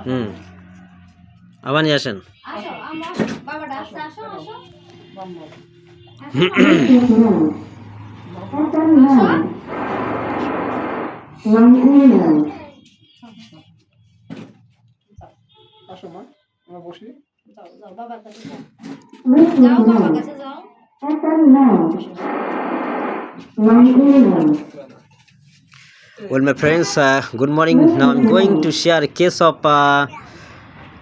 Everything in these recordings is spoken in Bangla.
হুম। আবার নিয়ে আসেন। আসো মা আমরা বসি। যাও যাও বাবার কাছে যাও যাও বাবার কাছে যাও। Well, my friends, uh, good morning. Now I'm going to share a case of uh,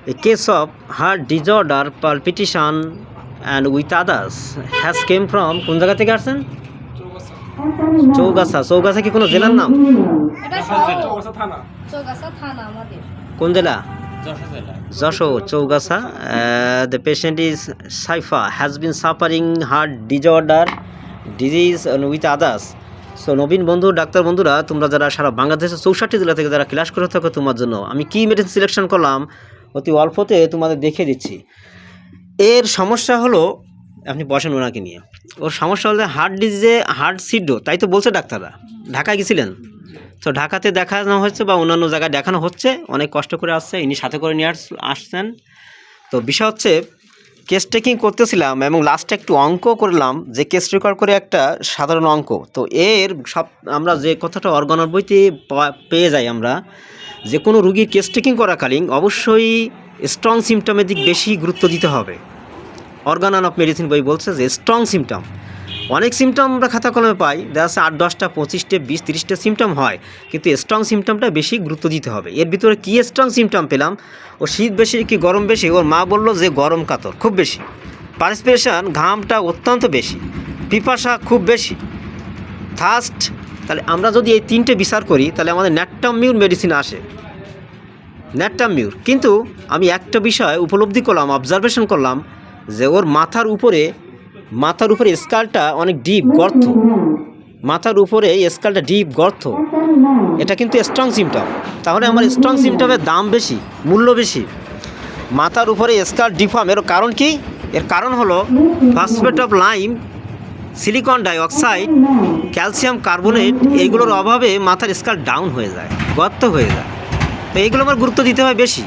a case of heart disorder, palpitation, and with others has came from কোন জায়গা থেকে আসছেন চৌগাছা চৌগাছা কি কোনো জেলার নাম কোন জেলা Jessore Chaugachha the patient is Saifa has been suffering heart disorder disease with others so নবীন বন্ধু, ডাক্তার বন্ধুরা, তোমরা যারা সারা বাংলাদেশের চৌষট্টি জেলা থেকে যারা ক্লাস করে থাকো, তোমার জন্য আমি কী মেডিসিন সিলেকশন করলাম, অতি অল্পতে তোমাদের দেখিয়ে দিচ্ছি। এর সমস্যা হলো, আপনি বসেন ওনাকে নিয়ে। ওর সমস্যা হলে হার্ট ডিজিজে হার্ট সিডো তাই তো বলছে ডাক্তাররা। ঢাকায় গেছিলেন? তো ঢাকাতে দেখানো হচ্ছে বা অন্যান্য জায়গায় দেখানো হচ্ছে, অনেক কষ্ট করে আসছে, ইনি সাথে করে নিয়ে আস, আসছেন। তো বিষয় হচ্ছে কেস টেকিং করতেছিলাম এবং লাস্টে একটু অঙ্ক করলাম, যে কেস রেকর্ড করে একটা সাধারণ অঙ্ক। তো এর সব, আমরা যে কথাটা অর্গানার বইতে পেয়ে যাই আমরা, যে কোনো রুগীর কেস টেকিং করাকালীন অবশ্যই স্ট্রং সিমটমের দিক বেশি গুরুত্ব দিতে হবে। অর্গানান অফ মেডিসিন বই বলছে যে স্ট্রং সিমটম অনেক সিমটম আমরা খাতা কলমে পাই। দেখা যাচ্ছে আট, দশটা, পঁচিশটা, বিশ, তিরিশটা সিমটম হয়। কিন্তু স্ট্রং সিমটমটা বেশি গুরুত্ব দিতে হবে। এর ভিতরে কী স্ট্রং সিমটম পেলাম? ও শীত বেশি কি গরম বেশি? ওর মা বলল যে গরম কাতর, খুব বেশি। পার্সপিরেশন ঘামটা অত্যন্ত বেশি। পিপাসা খুব বেশি। থার্স্ট তাহলে আমরা যদি এই তিনটে বিচার করি, তাহলে আমাদের ন্যাট্টামিউর মেডিসিন আসে। ন্যাট্টামিউর কিন্তু আমি একটা বিষয় উপলব্ধি করলাম অবজারভেশন করলাম যে ওর মাথার উপরে মাথার উপরে স্কালটা অনেক ডিপ গর্ত। মাথার উপরে স্কালটা ডিপ গর্ত। এটা কিন্তু স্ট্রং সিমটম তাহলে আমার স্ট্রং সিমটমের দাম বেশি, মূল্য বেশি। মাথার উপরে স্কাল ডিফর্ম এর কারণ কি? এর কারণ হলো phosphate of lime silicon dioxide calcium carbonate এইগুলোর অভাবে মাথার স্কাল ডাউন হয়ে যায়, গর্ত হয়ে যায়। তো এইগুলো আমার গুরুত্ব দিতে হয় বেশি।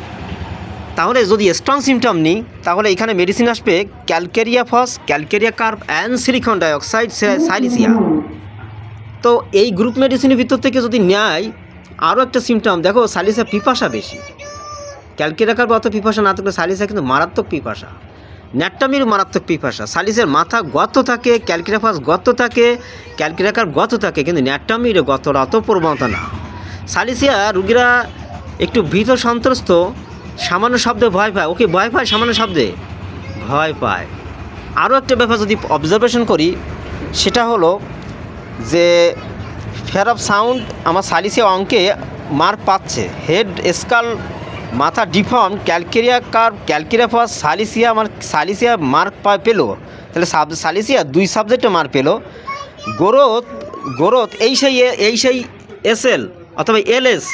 তাহলে যদি স্ট্রং সিমটম নিই, তাহলে এখানে মেডিসিন আসবে calcarea phos calcarea carb and silicon dioxide silicea তো এই গ্রুপ মেডিসিনের ভিতর থেকে যদি নেয়, আরও একটা সিমটম দেখো সালিসা পিপাসা বেশি। ক্যালকেরিয়া কার্ব অত পিপাসা না থাকলে সালিসা কিন্তু মারাত্মক পিপাসা। ন্যাট্টামির মারাত্মক পিপাসা। সালিসের মাথা গত থাকে ক্যালকিরাফাস গত থাকে ক্যালকিরাকার গত থাকে, কিন্তু ন্যাট্টামির গতর অত প্রবণতা না। সালিসিয়া রুগীরা একটু ভীত সন্ত্রস্ত সামান্য শব্দে ভয় পায়। ওকে ভয় পায় সামান্য শব্দে? ভয় পায়। আরও একটা ব্যাপার যদি অবজারভেশন করি, সেটা হলো যে ফেয়ার অফ সাউন্ড আমার সালিসিয়া অঙ্কে মার্ক পাচ্ছে। হেড স্কাল মাথা ডিফর্ম ক্যালকেরিয়া কার ক্যালকেরিয়াফাস সালিসিয়া আমার, সালিসিয়া মার্ক পেল। তাহলে সাব সালিসিয়া দুই সাবজেক্টে মার্ক পেল। গ্রোথ গ্রোথ এই সেই এই সেই এসএল অথবা এলএস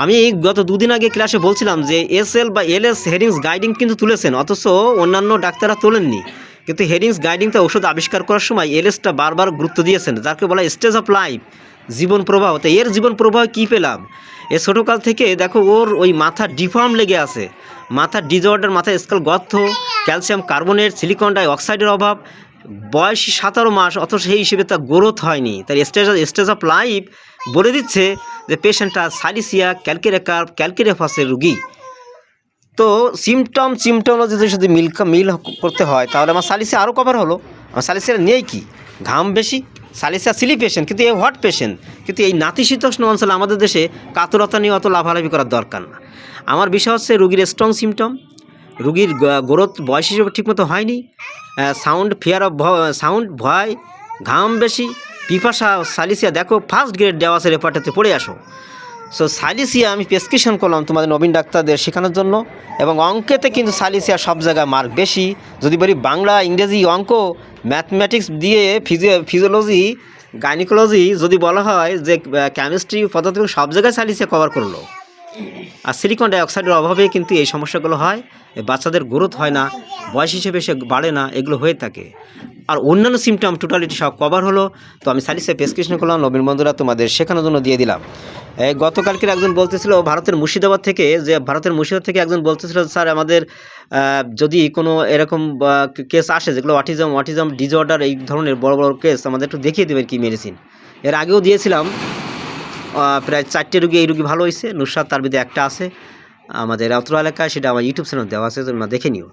আমি গত দুদিন আগে ক্লাসে বলছিলাম যে এসএল বা এলএস হেডিংস গাইডিং কিন্তু তুলেছেন, অথচ অন্যান্য ডাক্তাররা তোলেননি। কিন্তু হেডিংস গাইডিংটা ওষুধ আবিষ্কার করার সময় এলএসটা বারবার গুরুত্ব দিয়েছেন, যাকে বলা স্টেজ অফ লাইফ, জীবন প্রবাহ। তো এর জীবন প্রবাহ কী পেলাম? এ ছোটোকাল থেকে দেখো ওর ওই মাথা ডিফর্ম লেগে আছে। মাথার ডিজঅর্ডার মাথায় skull growth calcium carbonate, silicon die অক্সাইডের অভাব বয়স সতেরো মাস, অথচ সেই হিসেবে তার গ্রোথ হয়নি। তার স্টেজ স্টেজ অফ লাইফ বলে দিচ্ছে যে পেশেন্টটা সালিসিয়া ক্যালকেরেকার ক্যালকেরেফাসের রুগী। তো সিমটম সিমটমোলজি যদি শুধু মিল মিল করতে হয়, তাহলে আমার সালিসিয়া আরও কভার হলো। আমার সালিসিয়া নেই কি? ঘাম বেশি সালিসিয়া সিলি পেশেন্ট কিন্তু এই হোয়াট পেশেন্ট কিন্তু এই নাতিশীতোষ্ণ অঞ্চলে আমাদের দেশে কাতরতা নিয়ে অত লাভালাভি করার দরকার না। আমার বিষয় হচ্ছে রুগীর স্ট্রং সিমটম রুগীর গ্রোথ বয়স হিসেবে ঠিকমতো হয়নি। সাউন্ড ফিয়ার অফ সাউন্ড ভয়, ঘাম বেশি, পিপাসা, সালিসিয়া, দেখো ফার্স্ট গ্রেড দেওয়া আছে রেপার্টাতে পড়ে আসো। সো সালিসিয়া আমি প্রেসক্রিপশন করলাম তোমাদের নবীন ডাক্তারদের শেখানোর জন্য, এবং অঙ্কেতে কিন্তু সালিসিয়া সব জায়গায় মার্ক বেশি। যদি বলি বাংলা, ইংরেজি, অঙ্ক ম্যাথমেটিক্স দিয়ে ফিজিও ফিজিওলজি গাইনিকোলজি যদি বলা হয় যে কেমিস্ট্রি পদার্থ সব জায়গায় সালিসিয়া কভার করল। আর সিলিকন ডাইঅক্সাইডের অভাবে কিন্তু এই সমস্যাগুলো হয়। বাচ্চাদের গ্রোথ হয় না, বয়স হিসেবে সে বাড়ে না, এগুলো হয়ে থাকে। আর অন্যান্য সিমটম টোটালিটি সব কভার হলো। তো আমি সালিসে প্রেসক্রিপশন করলাম, নবীন বন্ধুরা তোমাদের শেখানোর জন্য দিয়ে দিলাম। গতকালকের একজন বলতেছিল, ভারতের মুর্শিদাবাদ থেকে, যে ভারতের মুর্শিদাবাদ থেকে একজন বলতেছিল, স্যার, আমাদের যদি কোনো এরকম কেস আসে, যেগুলো অটিজম অটিজম ডিজঅর্ডার এই ধরনের বড় বড় কেস আমাদের একটু দেখিয়ে দেবেন কি মেডিসিন এর আগেও দিয়েছিলাম প্রায় চারটে রুগী এই রুগী ভালো হয়েছে। নুসরাত তার ভিতরে একটা আছে। আমাদের অত্র এলাকায় সেটা আমার ইউটিউব চ্যানেল দেওয়া আছে, তোমরা দেখে নিও।